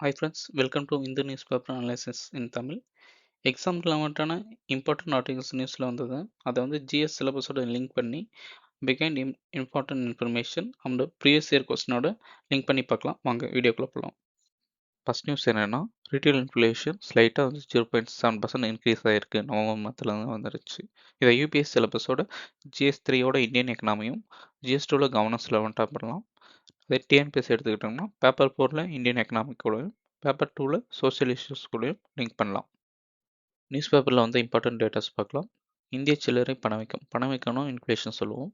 Hi friends welcome to Hindu news paper analysis in Tamil exam ரிலவெண்ட்டான important articles நியூஸில் வந்தது. அதை வந்து GS சிலபஸோட லிங்க் பண்ணி பிகைண்ட் இம் இம்பார்ட்டன்ட் இன்ஃபர்மேஷன் அந்த ப்ரீவியஸ் இயர் கொஸ்டினோட லிங்க் பண்ணி பார்க்கலாம். வாங்க வீடியோக்குள்ளே போகலாம் ஃபஸ்ட் நியூஸ் என்னென்னா ரீட்டைல் இன்ஃப்ளேஷன் ஸ்லைட்டாக வந்து zero point seven percent increase ஆகிருக்கு நவம்பர் மந்தில் வந்துருச்சு. இதை யூபிஎஸ் சிலபஸோட ஜிஎஸ் த்ரீயோட இந்தியன் எக்கனாமியும் ஜிஎஸ் டூவில் கவர்னன்ஸ் லெவன்ட்டாக பண்ணலாம் அதே டிஎன்பிஎஸ் எடுத்துக்கிட்டோம்னா பேப்பர் ஃபோரில் இந்தியன் எக்கனாமிக் கூடயும் பேப்பர் டூவில் சோசியல் இஷ்யூஸ் கூடயும் லிங்க் பண்ணலாம். நியூஸ் பேப்பரில் வந்து இம்பார்ட்டன்ட் டேட்டாஸ் பார்க்கலாம். இந்திய சில்லறை பணவீக்கம் பணவீக்கம்னா இன்ஃப்ளேஷன் சொல்லுவோம்.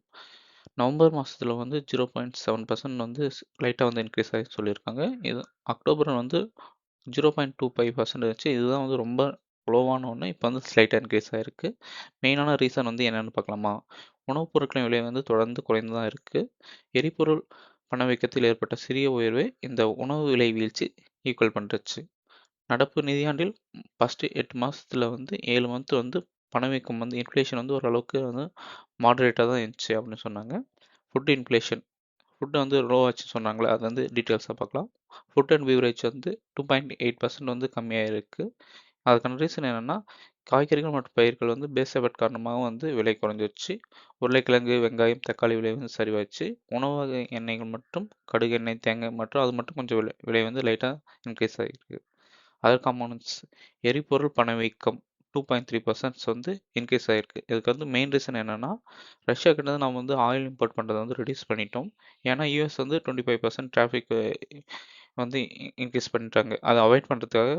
நவம்பர் மாதத்தில் வந்து ஜீரோ பாயிண்ட் செவன் பர்சன்ட் வந்து லைட்டாக வந்து இன்க்ரீஸ் ஆகி சொல்லியிருக்காங்க. இது அக்டோபர் வந்து zero point two five percent இருந்துச்சு இதுதான் வந்து ரொம்ப லோவான ஒன்று இப்போ வந்து ஸ்லைட்டாக இன்க்ரீஸ் ஆகிருக்கு மெயினான ரீசன் வந்து என்னென்னு பார்க்கலாமா? உணவுப் பொருட்களின் விலை வந்து தொடர்ந்து குறைந்து தான் இருக்குது எரிபொருள் பணவீக்கத்தில் ஏற்பட்ட சிறிய உயர்வே இந்த உணவு விலை வீழ்ச்சி ஈக்குவல் பண்ணுறச்சு நடப்பு நிதியாண்டில் ஃபஸ்ட்டு எட்டு மாதத்தில் வந்து ஏழு மந்த் வந்து பணவீக்கம் வந்து இன்ஃப்ளேஷன் வந்து ஓரளவுக்கு வந்து மாடரேட்டாக தான் இருந்துச்சு அப்படின்னு சொன்னாங்க. ஃபுட் இன்ஃப்ளேஷன் ஃபுட்டு வந்து லோ ஆச்சு சொன்னாங்களே அது வந்து டீட்டெயில்ஸாக பார்க்கலாம். ஃபுட் அண்ட் பீவரேஜ் வந்து டூ பாயிண்ட் எயிட் பர்சன்ட் வந்து கம்மியாக இருக்குது அதுக்கான ரீசன் என்னென்னா காய்கறிகள் மற்றும் பயிர்கள் வந்து பேஸ் காரணமாக வந்து விலை குறைஞ்சிருச்சு. உருளைக்கிழங்கு வெங்காயம் தக்காளி விலை வந்து சரிவாச்சு உணவு வகை எண்ணெய்கள் மற்றும் கடுகு எண்ணெய் தேங்காய் மற்றும் அது மட்டும் கொஞ்சம் விலை விலை வந்து லைட்டாக இன்க்ரீஸ் ஆகிருக்கு அதர் காம்போனன்ட்ஸ் எரிபொருள் பணவீக்கம் டூ பாயிண்ட் த்ரீ பர்சன்ட்ஸ் வந்து இன்க்ரீஸ் ஆகிருக்கு இதுக்கு வந்து மெயின் ரீசன் என்னென்னா ரஷ்யா கிட்ட நம்ம வந்து ஆயில் இம்போர்ட் பண்ணுறதை வந்து ரிடியூஸ் பண்ணிட்டோம். ஏன்னா யூஎஸ் வந்து டுவெண்ட்டி ஃபைவ் பர்சன்ட் டிராஃபிக் வந்து இன்க்ரீஸ் பண்ணிட்டாங்க. அதை அவாய்ட் பண்ணுறதுக்காக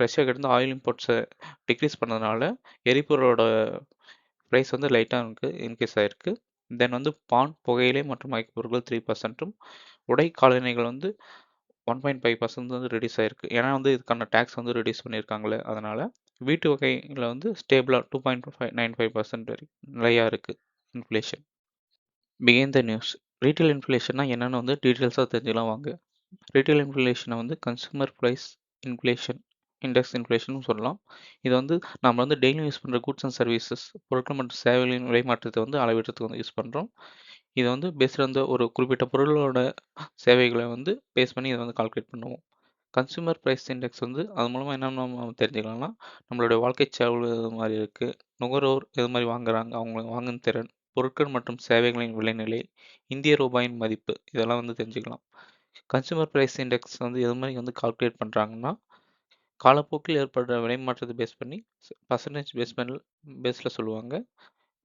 ரஷ்யா கிட்ட ஆயில் இம்போர்ட்ஸை டிக்ரீஸ் பண்ணதுனால எரிபொருளோட ப்ரைஸ் வந்து லைட்டாக எனக்கு இன்க்ரீஸ் ஆகிருக்கு தென் வந்து பான் புகையிலை மற்றும் மயக்கப்பொருட்கள் த்ரீ பர்சன்ட்டும் உடை காலணிகள் வந்து ஒன் பாயிண்ட் ஃபைவ் பர்சன்ட் வந்து ரெடியூஸ் ஆகிருக்கு ஏன்னா வந்து இதுக்கான டேக்ஸ் வந்து ரெடியூஸ் பண்ணியிருக்காங்களே அதனால் வீட்டு வகையில் வந்து ஸ்டேபிளாக two point five nine five percent வரைக்கும் நிலையாக இருக்குது இன்ஃப்ளேஷன் பிகைன் த நியூஸ் ரீட்டைல் இன்ஃப்ளேஷன்னா என்னென்னு வந்து டீட்டெயில்ஸாக தெரிஞ்சுக்கலாம் வாங்க. ரீட்டைல் இன்ஃப்ளேஷனை வந்து கன்சூமர் ப்ரைஸ் இன்ஃப்ளேஷன் இண்டெக்ஸ் இன்ஃப்ளேஷனும் சொல்லலாம். இது வந்து நம்ம வந்து டெய்லி யூஸ் பண்ணுற கூட்ஸ் அண்ட் சர்வீசஸ் பொருட்கள் மற்றும் சேவைகளின் விலை மாற்றத்தை வந்து அளவிடுறதுக்கு வந்து யூஸ் பண்ணுறோம் இது வந்து பேஸ்ட் வந்து ஒரு குறிப்பிட்ட பொருளோட சேவைகளை வந்து பேஸ் பண்ணி இதை வந்து கால்குலேட் பண்ணுவோம். கன்சூமர் ப்ரைஸ் இண்டெக்ஸ் வந்து அது மூலமாக என்னென்ன நம்ம தெரிஞ்சுக்கலாம்னா நம்மளுடைய வாழ்க்கை செலவு இது மாதிரி இருக்குது நுகர்வோர் இது மாதிரி வாங்குறாங்க அவங்க வாங்கும் திறன் பொருட்கள் மற்றும் சேவைகளின் விலைநிலை இந்திய ரூபாயின் மதிப்பு இதெல்லாம் வந்து தெரிஞ்சுக்கலாம். கன்சூமர் ப்ரைஸ் இண்டெக்ஸ் வந்து எது மாதிரி வந்து கால்குலேட் பண்ணுறாங்கன்னா காலப்போக்கில் ஏற்படுற விலை மாற்றத்தை பேஸ் பண்ணி பர்சன்டேஜ் பேஸ் பண்ணி பேஸில் சொல்லுவாங்க.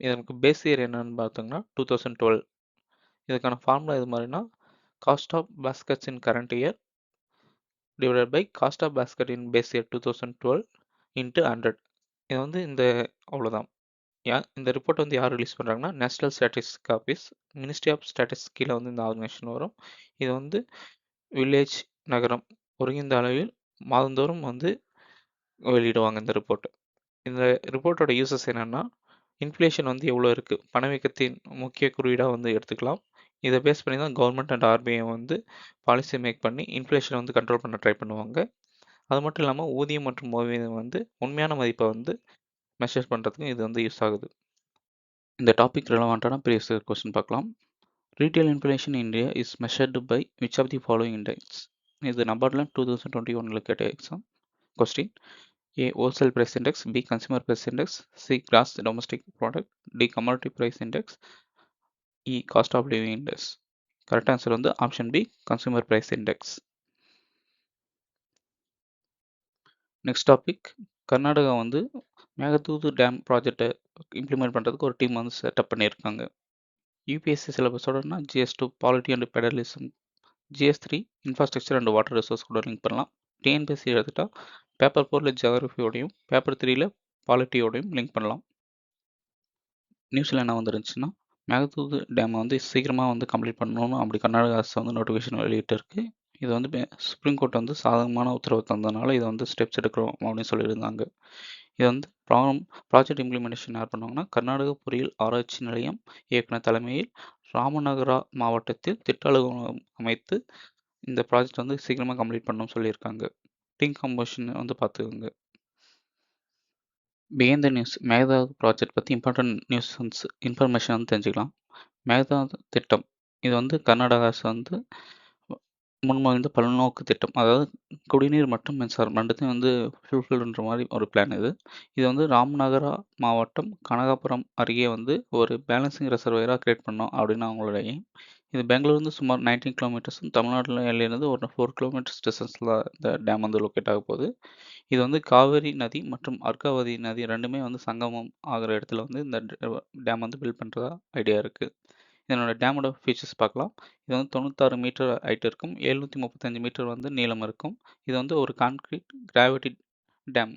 இதற்கு பேஸ் இயர் என்னன்னு பார்த்தோங்கன்னா டூ தௌசண்ட் டுவெல் இதுக்கான ஃபார்முலா இது மாதிரினா cost of baskets in current year divided by cost of basket in base year two thousand twelve into hundred இது வந்து இந்த அவ்வளோதான் யா இந்த ரிப்போர்ட் வந்து யார் ரிலீஸ் பண்ணுறாங்கன்னா national statistic office ministry of statistic கீழே வந்து இந்த ஆர்கனைசேஷன் வரும். இது வந்து வில்லேஜ் நகரம் ஒருங்கிந்த அளவில் மாதந்தோறும் வந்து வெளியிடுவாங்க இந்த ரிப்போர்ட்டு இந்த ரிப்போர்ட்டோட யூசஸ் என்னென்னா இன்ஃப்ளேஷன் வந்து எவ்வளோ இருக்குது பணவீக்கத்தின் முக்கிய குறியீடாக வந்து எடுத்துக்கலாம். இதை பேஸ் பண்ணி தான் கவர்மெண்ட் அண்ட் ஆர்பிஐ வந்து பாலிசி மேக் பண்ணி இன்ஃப்ளேஷனை வந்து கண்ட்ரோல் பண்ண ட்ரை பண்ணுவாங்க. அது மட்டும் இல்லாமல் ஊதியம் மற்றும் ஓவியம் வந்து உண்மையான மதிப்பை வந்து மெஷர் பண்ணுறதுக்கும் இது வந்து யூஸ் ஆகுது. இந்த டாபிக் ரிலவெண்ட்டான ப்ரீவியஸ் கொஸ்டின் பார்க்கலாம். Retail inflation India is measured by which of the following index இது நம்பர்ல டூ தௌசண்ட் டுவெண்ட்டி ஒன்ல கேட்ட exam question A wholesale price index B consumer price index C gross domestic product D commodity price index E cost of living index correct answer வந்து option B consumer price index next topic Karnataka வந்து Mekedatu dam ப்ராஜெக்டை implement பண்ணுறதுக்கு ஒரு team வந்து setup பண்ணியிருக்காங்க. UPSC சிலபஸோடனா GS two polity and federalism GS three infrastructure and water resource கூட link பண்ணலாம். TNPSC எடுத்துகிட்டா பேப்பர் ஃபோரில் ஜியாகிரஃபியோடையும் பேப்பர் த்ரீயில் பாலிட்டியோடையும் லிங்க் பண்ணலாம். நியூஸில் என்ன வந்துருந்துச்சுன்னா மேகதூது டேமை வந்து சீக்கிரமாக வந்து கம்ப்ளீட் பண்ணணும் அப்படி கர்நாடக அரசு வந்து நோட்டிஃபிகேஷன் வெளியிட்டு இருக்கு இது வந்து சுப்ரீம் கோர்ட் வந்து சாதகமான உத்தரவு தந்ததுனால இதை வந்து ஸ்டெப்ஸ் எடுக்கிறோம் அப்படின்னு சொல்லியிருந்தாங்க. இது வந்து ப்ராப்ளம் ப்ராஜெக்ட் இம்ப்ளிமெண்டேஷன் யார் பண்ணுவாங்கன்னா கர்நாடக பொறியியல் ஆராய்ச்சி நிலையம் இயக்குனர் தலைமையில் ராமநகரா மாவட்டத்தில் திட்ட அலுவலகம் அமைத்து இந்த ப்ராஜெக்ட் வந்து சீக்கிரமாக கம்ப்ளீட் பண்ணணும்னு சொல்லியிருக்காங்க. டீம் கம்போஷன் வந்து பார்த்துக்கோங்க. பிஎந்த நியூஸ் மேகதாது ப்ராஜெக்ட் பற்றி இம்பார்ட்டன்ட் நியூஸ் இன்ஃபர்மேஷன் வந்து தெரிஞ்சுக்கலாம். மேகதாது திட்டம் இது வந்து கர்நாடகா அரசு வந்து முன்மொழிந்த பல்நோக்கு திட்டம். அதாவது குடிநீர் மற்றும் மின்சாரம் 2த்தையும் வந்து ஃபுல்ஃபில்ன்ற மாரி ஒரு பிளான் இது. இது வந்து ராம்நகரா மாவட்டம் கனகாபுரம் அருகே வந்து ஒரு பேலன்சிங் ரிசர்வாயரா கிரியேட் பண்ணோம் அப்படின்னு அவங்களோட எய்ம். இது பெங்களூர்லேருந்து சுமார் 19 கிலோமீட்டர்ஸும், தமிழ்நாட்டுல எல்லையிலேருந்து ஒரு 4 கிலோமீட்டர்ஸ் டிஸ்டன்ஸ்ல இந்த டேம் வந்து லொக்கேட் ஆக போகுது. இது வந்து காவேரி நதி மற்றும் அர்காவதி நதி 2மே வந்து சங்கமம் ஆகுற இடத்துல வந்து இந்த டேம் வந்து பில்ட் பண்ணுறதா ஐடியா இருக்கு. இதனோட டேமோட ஃபீச்சர்ஸ் பார்க்கலாம். இது வந்து 96 மீட்டர் ஹைட் இருக்கும். 735 மீட்டர் வந்து நீளம் இருக்கும். இது வந்து ஒரு கான்கிரீட் கிராவிட்டி டேம்.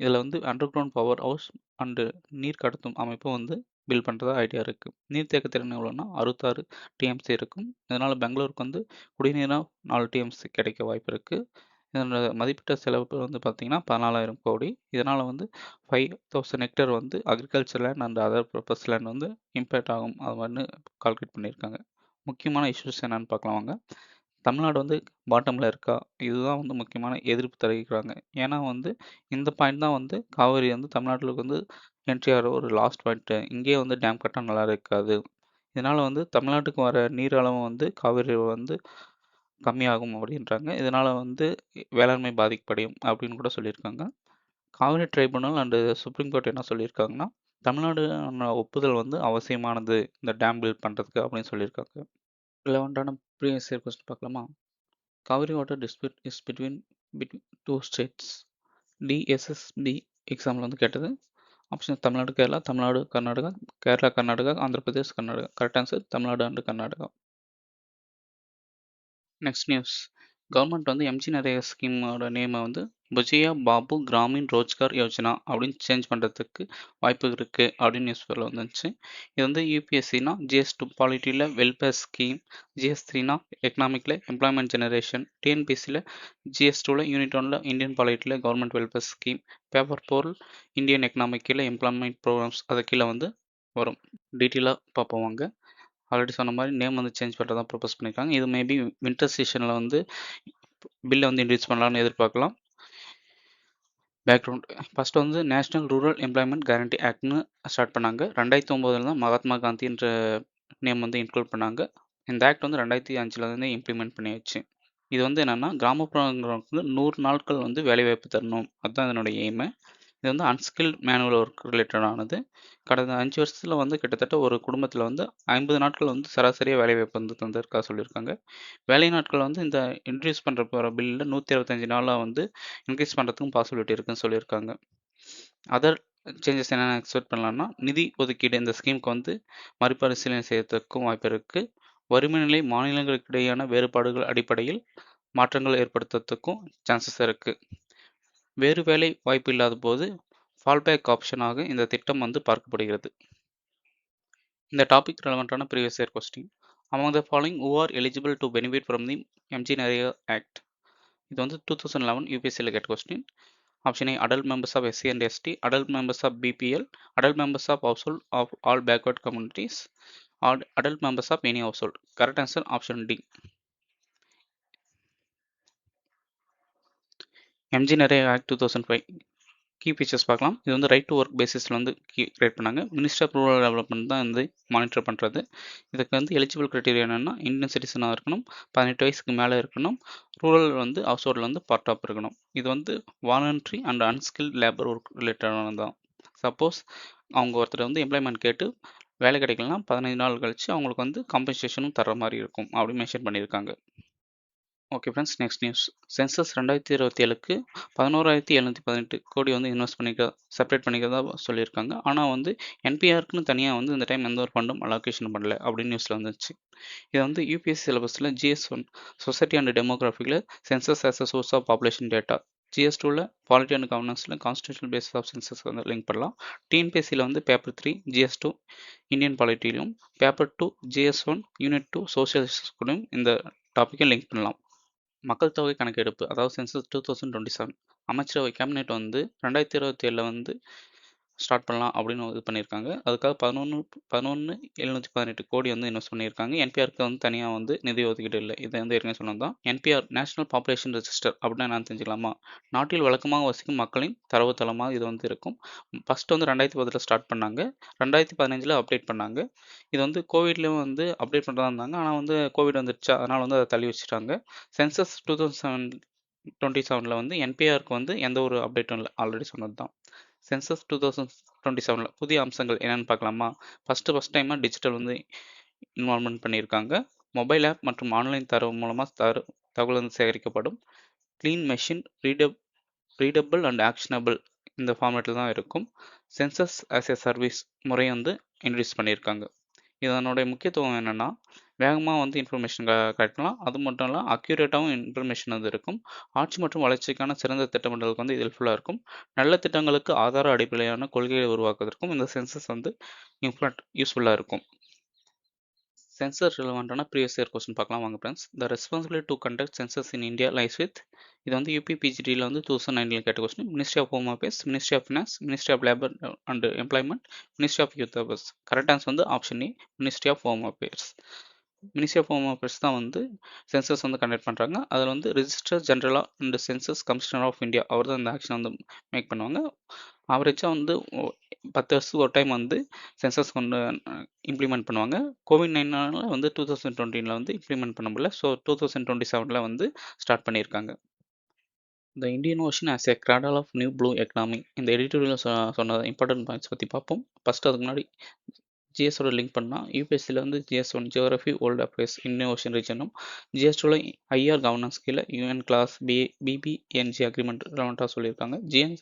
இதில் வந்து under ground power house and நீர் கடத்தும் அமைப்பும் வந்து பில்ட் பண்ணுறதா ஐடியா இருக்குது நீர்த்தேக்க திறன் எவ்வளோன்னா 66 டிஎம்சி இருக்கும். இதனால் பெங்களூருக்கு வந்து குடிநீராக நாலு டிஎம்சி கிடைக்க வாய்ப்பு இருக்குது இதனோட மதிப்பிட்ட செலவு வந்து பார்த்தீங்கன்னா, 14,000 கோடி. இதனால் வந்து ஃபைவ் தௌசண்ட் ஹெக்டர் வந்து agriculture land and other purpose land வந்து இம்பேக்ட் ஆகும். அது மாதிரி கால்குலேட் பண்ணியிருக்காங்க. முக்கியமான இஷ்யூஸ் என்னன்னு பார்க்கலாம் வாங்க. தமிழ்நாடு வந்து பாட்டமில் இருக்கா? இதுதான் வந்து முக்கியமான எதிர்ப்பு தெரிவிக்கிறாங்க. ஏன்னா வந்து இந்த பாயிண்ட் தான் வந்து காவேரி வந்து தமிழ்நாட்டுல வந்து என்ட்ரி ஆகிற ஒரு லாஸ்ட் பாயிண்ட்டு இங்கேயே வந்து டேம் கட்டால் நல்லா இருக்காது. இதனால் வந்து தமிழ்நாட்டுக்கு வர நீர் அளவு வந்து காவேரி வந்து கம்மியாகும் அப்படின்றாங்க. இதனால் வந்து வேளாண்மை பாதிக்கப்படையும் அப்படின்னு கூட சொல்லியிருக்காங்க. Kaveri tribunal and supreme court என்ன சொல்லியிருக்காங்கன்னா, தமிழ்நாடு ஒப்புதல் வந்து அவசியமானது இந்த டேம் பில்ட் பண்ணுறதுக்கு அப்படின்னு சொல்லியிருக்காங்க. ரிலவெண்ட்டான ப்ரீவியஸ் இயர் கொஸ்டின் பார்க்கலாமா? Kaveri water dispute is between between two states. TSSP எக்ஸாம்ல வந்து கேட்டது. Option Tamil Nadu, Kerala, Tamil Nadu, Karnataka, Kerala, Karnataka, Andhra Pradesh, Karnataka. Correct answer Tamil Nadu and Karnataka. Next news. Government வந்து MG NREGA ஸ்கீமோட நேமை வந்து புஜயா பாபு கிராமின் ரோஜ்கார் யோஜனா அப்படின்னு change பண்ணுறதுக்கு வாய்ப்பு இருக்குது அப்படின்னு நியூஸ் பேப்பரில் வந்துச்சு. இது வந்து யூபிஎஸ்சினா ஜிஎஸ் டூ பாலிட்டியில் வெல்ஃபேர் ஸ்கீம், ஜிஎஸ் த்ரீனா எக்கனாமிக்கில் எம்ப்ளாய்மெண்ட் ஜெனரேஷன், டிஎன்பிஎஸ்சியில் ஜிஎஸ் டூவில் யூனிட் ஒனில் இந்தியன் பாலிட்டியில் கவர்மெண்ட் வெல்ஃபேர் ஸ்கீம், பேப்பர் போல் இந்தியன் எக்கனாமிக்கில் எம்ப்ளாய்மெண்ட் ப்ரோக்ராம்ஸ் அது கீழே வந்து வரும். டீட்டெயிலாக பார்ப்போம் வாங்க. ஆல்ரெடி சொன்ன மாதிரி நேம் வந்து சேஞ்ச் பண்ணுறதா ப்ரொபோஸ் பண்ணியிருக்காங்க. இது மேபி வின்டர் சீசனில் வந்து பில்லை வந்து இன்ட்ரடியூஸ் பண்ணலாம்னு எதிர்பார்க்கலாம். பேக்ரவுண்ட் ஃபர்ஸ்ட் வந்து நேஷனல் ரூரல் எம்ப்ளாய்மெண்ட் கேரண்டி ஆக்ட்னு ஸ்டார்ட் பண்ணாங்க. 2009ல தான் மகாத்மா காந்தின்ற நேம் வந்து இன்க்ளூட் பண்ணாங்க. இந்த ஆக்ட் வந்து 2005ல வந்து இம்ப்ளிமெண்ட் பண்ணியாச்சு. இது வந்து என்னென்னா கிராமப்புறங்களுக்கு வந்து நூறு நாட்கள் வந்து வேலைவாய்ப்பு தரணும். அதுதான் இதனுடைய எய்மு. இது வந்து அன்ஸ்கில்ட் மேனுவல் ஒர்க் ரிலேட்டடானது. கடந்த அஞ்சு வருஷத்தில் வந்து கிட்டத்தட்ட ஒரு குடும்பத்தில் வந்து 50 நாட்கள் வந்து சராசரியாக வேலை வாய்ப்பு வந்து தந்திருக்கா சொல்லியிருக்காங்க. வேலை நாட்கள் வந்து இந்த இன்ட்ரடியூஸ் பண்ணுற போகிற பில்லில் நூற்றி இருபத்தஞ்சு நாளாக வந்து இன்க்ரீஸ் பண்ணுறதுக்கும் பாசிபிலிட்டி இருக்குன்னு சொல்லியிருக்காங்க. அதர் சேஞ்சஸ் என்னென்ன எக்ஸ்பெக்ட் பண்ணலாம்னா, நிதி ஒதுக்கீடு இந்த ஸ்கீமுக்கு வந்து மறுபரிசீலனை செய்யறதுக்கும் வாய்ப்பு இருக்குது வறுமை நிலை மாநிலங்களுக்கிடையான வேறுபாடுகள் அடிப்படையில் மாற்றங்கள் ஏற்படுத்துறதுக்கும் சான்சஸ் இருக்குது வேறு வேலை வாய்ப்பு இல்லாத போது ஃபால்பேக் ஆப்ஷனாக இந்த திட்டம் வந்து பார்க்கப்படுகிறது. இந்த topic ரெலவெண்ட்டான previous year question. Among the following who are eligible to benefit from the MG NREGA act. இது வந்து 2011 யூபிஎஸ்சியில் gate question. Option A adult members of SC and ST, adult members of BPL, adult members of household of all backward communities, or adult members of any household. Correct answer option D. MG நிறைய act 2005 key features பார்க்கலாம். இது வந்து right to work பேசிஸில் வந்து key create பண்ணாங்க. Minister of rural development தான் வந்து monitor பண்ணுறது. இதுக்கு வந்து எலிஜிபிள் கிரைட்டீரியா என்னென்னா, இந்தியன் சிட்டிசனாக இருக்கணும், 18 வயசுக்கு மேலே இருக்கணும், ரூரல் வந்து ஹவுஸ் ஹோல்டில் வந்து பார்ட் ஆஃப் இருக்கணும். இது வந்து voluntary and unskilled labour work ரிலேட்டடானது தான். சப்போஸ் அவங்க ஒருத்தர் வந்து எம்ப்ளாய்மெண்ட் கேட்டு வேலை கிடைக்கலனா 15 நாள் கழித்து அவங்களுக்கு வந்து காம்பன்சேஷனும் தர மாதிரி இருக்கும். அப்படின்னு மென்ஷன் பண்ணியிருக்காங்க. Okay friends next news. Census 2027க்கு 11,718 கோடி வந்து இன்வெஸ்ட் பண்ணிக்க செப்பரேட் பண்ணிக்கிறதா சொல்லியிருக்காங்க. ஆனால் வந்து என்பிஆருக்குன்னு தனியாக வந்து இந்த டைம் எந்த ஒரு ஃபண்டும் அலோகேஷன் பண்ணல அப்படின்னு நியூஸில் வந்துச்சு. இது வந்து யூபிஎஸ்சி சிலபஸில் GS one society and டெமோகிராஃபிக்கில் census as a source of population data. GS டூவில் பாலிட்டி அண்ட் கவர்னன்ஸில் கான்ஸ்டியூஷனல் பேஸ் ஆஃப் சென்சஸ் வந்து லிங்க் பண்ணலாம். டிஎன்பிஎஸ்சியில் வந்து paper three GS two Indian பாலிட்டிலையும், paper two GS one unit two social கூடயும் இந்த டாப்பிக்கை link பண்ணலாம். மக்கள் தொகை கணக்கெடுப்பு அதாவது census two thousand twenty seven அமைச்சரவை கேபினெட் வந்து ரெண்டாயிரத்தி இருபத்தி ஏழில் வந்து ஸ்டார்ட் பண்ணலாம் அப்படின்னு இது பண்ணியிருக்காங்க. அதுக்காக பதினொன்று பதினொன்று எழுநூற்றி பதினெட்டு கோடி வந்து இன்வெஸ்ட் பண்ணியிருக்காங்க. என்பிஆருக்கு வந்து தனியாக வந்து நிதி ஒதுக்கீடு இல்லை. இதை வந்து ஏற்கனவே சொன்னது தான். என்பிஆர் நேஷனல் பாப்புலேஷன் ரெஜிஸ்டர் அப்படின்னா நான் தெரிஞ்சுக்கலாமா? நாட்டில் வழக்கமாக வசிக்கும் மக்களின் தரவுத்தளமாக இது வந்து இருக்கும். ஃபஸ்ட்டு வந்து ரெண்டாயிரத்தி பத்தில் ஸ்டார்ட் பண்ணாங்க. ரெண்டாயிரத்தி பதினஞ்சில் அப்டேட் பண்ணாங்க. இது வந்து கோவிட்லேயும் வந்து அப்டேட் பண்ணுறதா இருந்தாங்க. ஆனால் வந்து கோவிட் வந்துருச்சு. அதனால் வந்து அதை தள்ளி வச்சுட்டாங்க. Census two thousand seven twenty செவனில் வந்து என்பிஆருக்கு வந்து எந்த ஒரு அப்டேட்டும் இல்லை. ஆல்ரெடி சொன்னது தான். சென்சஸ் டூ தௌசண்ட் டுவெண்ட்டி செவனில் புதிய அம்சங்கள் என்னென்னு பார்க்கலாமா? ஃபஸ்ட்டு ஃபஸ்ட் டைமாக டிஜிட்டல் வந்து இன்வால்மெண்ட் பண்ணியிருக்காங்க. மொபைல் ஆப் மற்றும் ஆன்லைன் தரவு மூலமாக தரு தகவல் வந்து சேகரிக்கப்படும். க்ளீன் மெஷின் ரீடப் ரீடபிள் அண்ட் ஆக்ஷனபிள் இந்த ஃபார்மேட்டில் தான் இருக்கும். சென்சஸ் ஆஸ் எ சர்வீஸ் முறையை வந்து இன்ட்ரடியூஸ் பண்ணியிருக்காங்க. இதனுடைய முக்கியத்துவம் என்னென்னா வேகமாக வந்து இன்ஃபர்மேஷன் க கிடைக்கலாம் அது மட்டும் இல்லை அக்யூரேட்டாகவும் இன்ஃபர்மேஷன் வந்து இருக்கும். ஆட்சி மற்றும் வளர்ச்சிக்கான சிறந்த திட்டமிடலுக்கு வந்து இது ஹெல்ப்ஃபுல்லாக இருக்கும். நல்ல திட்டங்களுக்கு ஆதார அடிப்படையிலான கொள்கைகளை உருவாக்குவதற்கும் இந்த சென்சஸ் வந்து இம்ப்ளாட் யூஸ்ஃபுல்லாக இருக்கும். சென்சர் ரிலவெண்ட்டான ப்ரீவியஸ் இயர் கொஸ்டின் பார்க்கலாம். வாங்க friends the responsibility to conduct census in India lies with இது வந்து யூபிபிஜிடியில் வந்து டூ தௌசண்ட் நைன்டீன் கேட்ட question ministry of home affairs ministry of finance ministry of labour and employment ministry of youth affairs correct answer வந்து option A ministry of home affairs ministry of home affairs தான் வந்து census வந்து conduct பண்ணுறாங்க அதில் வந்து register ஜென்ரலாக and census commissioner of India அவர் தான் இந்த ஆக்ஷன் வந்து மேக் பண்ணுவாங்க. ஆவரேஜாக வந்து பத்து வருஷத்துக்கு ஒரு டைம் வந்து சென்சஸ் கொண்டு இம்ப்ளிமெண்ட் பண்ணுவாங்க. கோவிட் நைனால் வந்து டூ தௌசண்ட் டுவெண்ட்டினில் வந்து இம்ப்ளிமெண்ட் பண்ண முடியல. ஸோ டூ தௌசண்ட் டுவெண்ட்டி செவனில் வந்து ஸ்டார்ட் பண்ணியிருக்காங்க the Indian ocean as a cradle of new blue economy இந்த எடிட்டோரியல் சொன்ன இம்பார்ட்டன்ட் பாயிண்ட்ஸ் பற்றி பார்ப்போம். ஃபஸ்ட்டு அதுக்கு முன்னாடி ஜிஎஸோட லிங்க் பண்ணால் யூபிஎஸ்சியில் வந்து GS one geography world affairs Indian ocean ரீஜனும் ஜிஎஸ்டியில் ஐஆர் கவர்னன்ஸ் கீழே UN class B BBNJ agreement ரெலவெண்ட்டாக சொல்லியிருக்காங்க. ஜிஎன்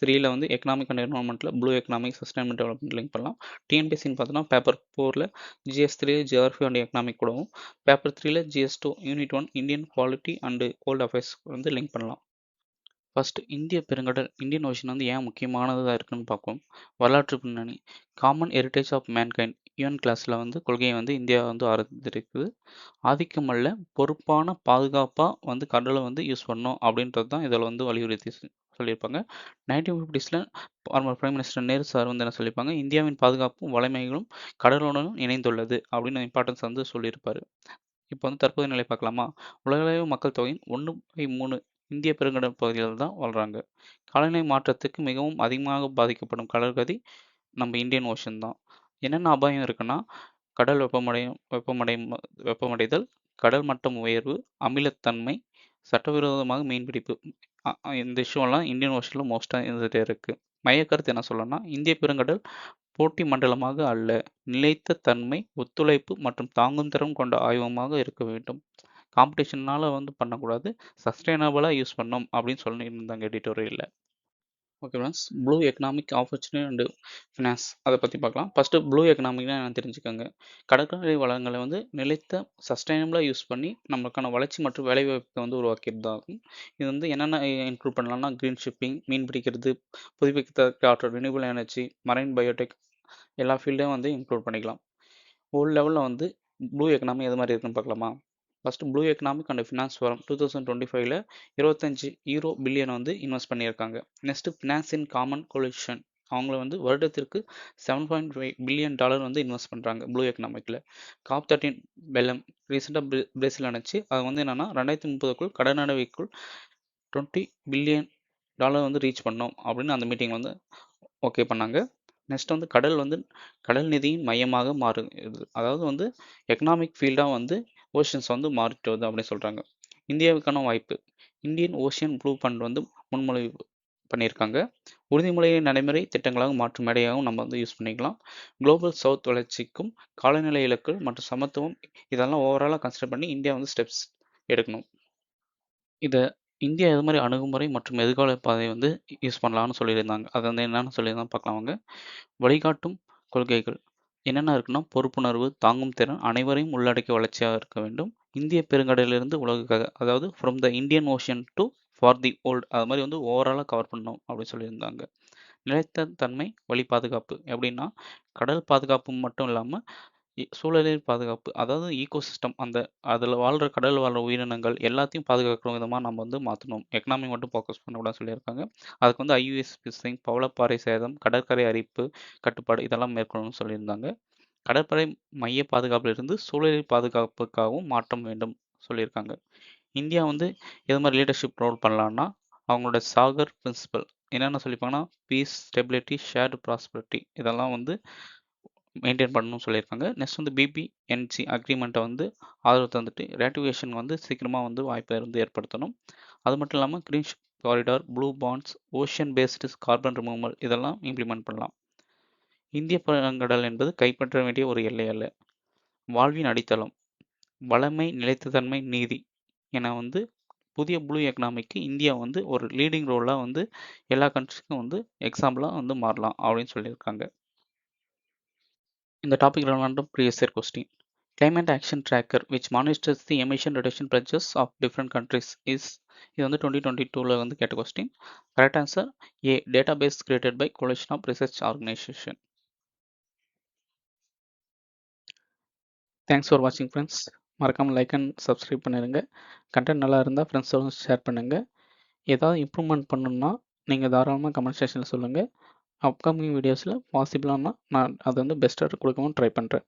த்ரீல வந்து economic and என்வரன்மெண்ட்டில் blue economic sustainable development link பண்ணலாம். டிஎன்பிசின்னு பார்த்தோன்னா பேப்பர் ஃபோரில் GS three geography and economic கூடவும் பேப்பர் த்ரீல GS two unit one Indian quality and world affairs வந்து லிங்க் பண்ணலாம். ஃபஸ்ட்டு இந்திய பெருங்கடல் இந்தியன் ஓஷன் வந்து ஏன் முக்கியமானதாக இருக்குன்னு பார்ப்போம். வரலாற்று பின்னணி common heritage of mankind UN கிளாஸில் வந்து கொள்கையை வந்து இந்தியா வந்து ஆரம்பித்திருக்குது ஆதிக்கமல்ல பொறுப்பான பாதுகாப்பாக வந்து கடலை வந்து யூஸ் பண்ணோம் அப்படின்றது தான் இதில் வந்து வலியுறுத்தி சொல்லியிருப்பாங்க. Nineteen ஃபிஃப்டிஸில் former prime minister Nehru sir வந்து என்ன சொல்லியிருப்பாங்க? இந்தியாவின் பாதுகாப்பும் வளமைகளும் கடலுடனும் இணைந்துள்ளது அப்படின்னு இம்பார்ட்டன்ஸ் வந்து சொல்லியிருப்பார். இப்போ வந்து தற்போதைய நிலை பார்க்கலாமா? உலகளவு மக்கள் தொகையின் ஒன்று பை மூணு இந்திய பெருங்கடல் பகுதியில் தான் வாழ்கிறாங்க காலநிலை மாற்றத்துக்கு மிகவும் அதிகமாக பாதிக்கப்படும் கடற்கதி நம்ம இந்தியன் ஓஷன் தான். என்னென்ன அபாயம் இருக்குன்னா கடல் வெப்பமடையும் வெப்பமடையும் வெப்பமடைதல் கடல் மட்டம் உயர்வு அமிலத்தன்மை சட்டவிரோதமாக மீன்பிடிப்பு. இந்த இஷ்யூலாம் இந்தியன் ஓஷனில் மோஸ்ட்டாக இருந்துகிட்டே இருக்குது மையக்கருத்து என்ன சொல்லணும்னா இந்திய பெருங்கடல் போட்டி மண்டலமாக அல்ல நிலைத்த தன்மை ஒத்துழைப்பு மற்றும் தாங்கும் திறம் கொண்ட ஆய்வமாக இருக்க வேண்டும். காம்படிஷனால் வந்து பண்ணக்கூடாது. சஸ்டைனபிளாக யூஸ் பண்ணோம் அப்படின்னு சொல்லியிருந்தாங்க எடிட்டோரியலில் okay friends blue economic opportunity and finance அதை பற்றி பார்க்கலாம். ஃபஸ்ட்டு ப்ளூ எக்கனாமிக்னா நான் தெரிஞ்சுக்கோங்க. கடற்கரை வளங்களை வந்து நிலைத்த சஸ்டைனபிளாக யூஸ் பண்ணி நம்மளுக்கான வளர்ச்சி மற்றும் வேலைவாய்ப்பை வந்து உருவாக்கிட்டு தான் இருக்கும் இது வந்து என்னென்ன இன்க்ளூட் பண்ணலாம்னா க்ரீன் ஷிப்பிங் மீன் பிடிக்கிறது புதுப்பிக்கத்தக்க ஆற்றல் ரினியூபிள் எனர்ஜி மரைன் பயோடெக் எல்லா ஃபீல்டையும் வந்து இன்க்ளூட் பண்ணிக்கலாம். ஓல்டு லெவலில் வந்து ப்ளூ எக்கனாமி எது மாதிரி இருக்குன்னு பார்க்கலாமா? First blue economic and finance forum two thousand twenty ஃபைவ்ல இருபத்தஞ்சு ஈரோ பில்லியன் வந்து இன்வெஸ்ட் பண்ணியிருக்காங்க. Next finance in common coalition அவங்கள வந்து வருடத்திற்கு seven point five billion dollar வந்து இன்வெஸ்ட் பண்ணுறாங்க ப்ளூ எக்கனாமிக்கில் காப் தேர்ட்டின் வெள்ளம் ரீசெண்டாக பிரேசில் அனுச்சு அது வந்து என்னென்னா ரெண்டாயிரத்தி முப்பதுக்குள் கடன் அடவைக்குள் டுவெண்ட்டி பில்லியன் டாலர் வந்து ரீச் பண்ணோம் அப்படின்னு அந்த மீட்டிங் வந்து ஓகே பண்ணாங்க. நெக்ஸ்ட் வந்து கடல் வந்து கடல் நிதியின் மையமாக மாறுது அதாவது வந்து எக்கனாமிக் ஃபீல்டாக வந்து ஓஷன்ஸ் வந்து மாறிட்டு வருது அப்படின்னு சொல்கிறாங்க இந்தியாவுக்கான வாய்ப்பு. இந்தியன் ஓஷியன் ப்ளூ ஃபண்ட் வந்து முன்மொழிவு பண்ணியிருக்காங்க. உறுதிமொழியை நடைமுறை திட்டங்களாக மாற்றும் மேடையாகவும் நம்ம வந்து யூஸ் பண்ணிக்கலாம். குளோபல் சவுத் வளர்ச்சிக்கும் காலநிலை இலக்கு மற்றும் சமத்துவம் இதெல்லாம் ஓவராலாக கன்சிடர் பண்ணி இந்தியா வந்து ஸ்டெப்ஸ் எடுக்கணும். இதை இந்தியா எது மாதிரி அணுகுமுறை மற்றும் எதிர்கால பாதை வந்து யூஸ் பண்ணலாம்னு சொல்லியிருந்தாங்க. அது வந்து என்னென்னு சொல்லியிருந்தாங்க பார்க்கலாம் அவங்க வழிகாட்டும் கொள்கைகள். என்னென்ன இருக்குன்னா பொறுப்புணர்வு தாங்கும் திறன் அனைவரையும் உள்ளடக்கிய வளர்ச்சியாக இருக்க வேண்டும். இந்திய பெருங்கடலிலிருந்து உலகுக்காக அதாவது from the Indian ocean to for the world அது மாதிரி வந்து ஓவராலாக கவர் பண்ணணும் அப்படின்னு சொல்லியிருந்தாங்க. நிலைத்த தன்மை வழி பாதுகாப்பு எப்படின்னா கடல் பாதுகாப்பு மட்டும் இல்லாமல் இ- சூழலியல் பாதுகாப்பு அதாவது ஈகோசிஸ்டம் அந்த அதில் வாழ்கிற கடல் வாழ்கிற உயிரினங்கள் எல்லாத்தையும் பாதுகாக்கிற விதமாக நம்ம வந்து மாற்றணும் எக்கனாமி மட்டும் ஃபோக்கஸ் பண்ணக்கூடாது சொல்லியிருக்காங்க. அதுக்கு வந்து ஐயூஎஸ் ஃபிஷிங் பவளப்பாறை சேதம் கடற்கரை அரிப்பு கட்டுப்பாடு இதெல்லாம் மேற்கொள்ளணும்னு சொல்லியிருந்தாங்க. கடற்படை மைய பாதுகாப்பிலிருந்து சூழலில் பாதுகாப்புக்காகவும் மாற்றம் வேண்டும் சொல்லியிருக்காங்க. இந்தியா வந்து எது மாதிரி லீடர்ஷிப் ரோல் பண்ணலான்னா அவங்களோட சாகர் பிரின்சிபல் என்னென்ன சொல்லியிருப்பாங்கன்னா பீஸ் ஸ்டெபிலிட்டி ஷேர்டு ப்ராஸ்பரிட்டி இதெல்லாம் வந்து மெயின்டைன் பண்ணணும்னு சொல்லியிருக்காங்க. நெக்ஸ்ட் வந்து பிபிஎன்சி அக்ரிமெண்ட்டை வந்து ஆதரவு தந்துட்டு ரேட்டிவேஷன் வந்து சீக்கிரமாக வந்து வாய்ப்பை வந்து ஏற்படுத்தணும். அது மட்டும் இல்லாமல் green corridor blue bonds ocean based carbon removal இதெல்லாம் இம்ப்ளிமெண்ட் பண்ணலாம். இந்திய பெருங்கடல் என்பது கைப்பற்ற வேண்டிய ஒரு எல்லை அல்ல. வாழ்வின் அடித்தளம் வளமை நிலைத்தன்மை நீதி என வந்து புதிய ப்ளூ எக்கனாமிக்கு இந்தியா வந்து ஒரு லீடிங் ரோலாக வந்து எல்லா கண்ட்ரிஸ்க்கும் வந்து எக்ஸாம்பிளாக வந்து மாறலாம் அப்படின்னு சொல்லியிருக்காங்க. இந்த topic relevant previous year question climate action tracker which monitors the emission reduction pledges of different countries is இது வந்து டுவெண்ட்டி டுவெண்ட்டி டூவில் வந்து கேட்ட question correct answer A data base created by coalition of research organisation thanks for வாட்சிங் friends மறக்காமல் like and subscribe பண்ணிடுங்க content நல்லா இருந்தால் ஃப்ரெண்ட்ஸோட ஷேர் பண்ணுங்கள் ஏதாவது இம்ப்ரூவ்மெண்ட் பண்ணணும்னா நீங்கள் தாராளமாக கமெண்ட் செக்ஷனில் சொல்லுங்கள் அப்கமிங் வீடியோஸில் பாசிபிளானால் நான் அதை வந்து பெஸ்ட்டாக கொடுக்கவும் ட்ரை பண்ணுறேன்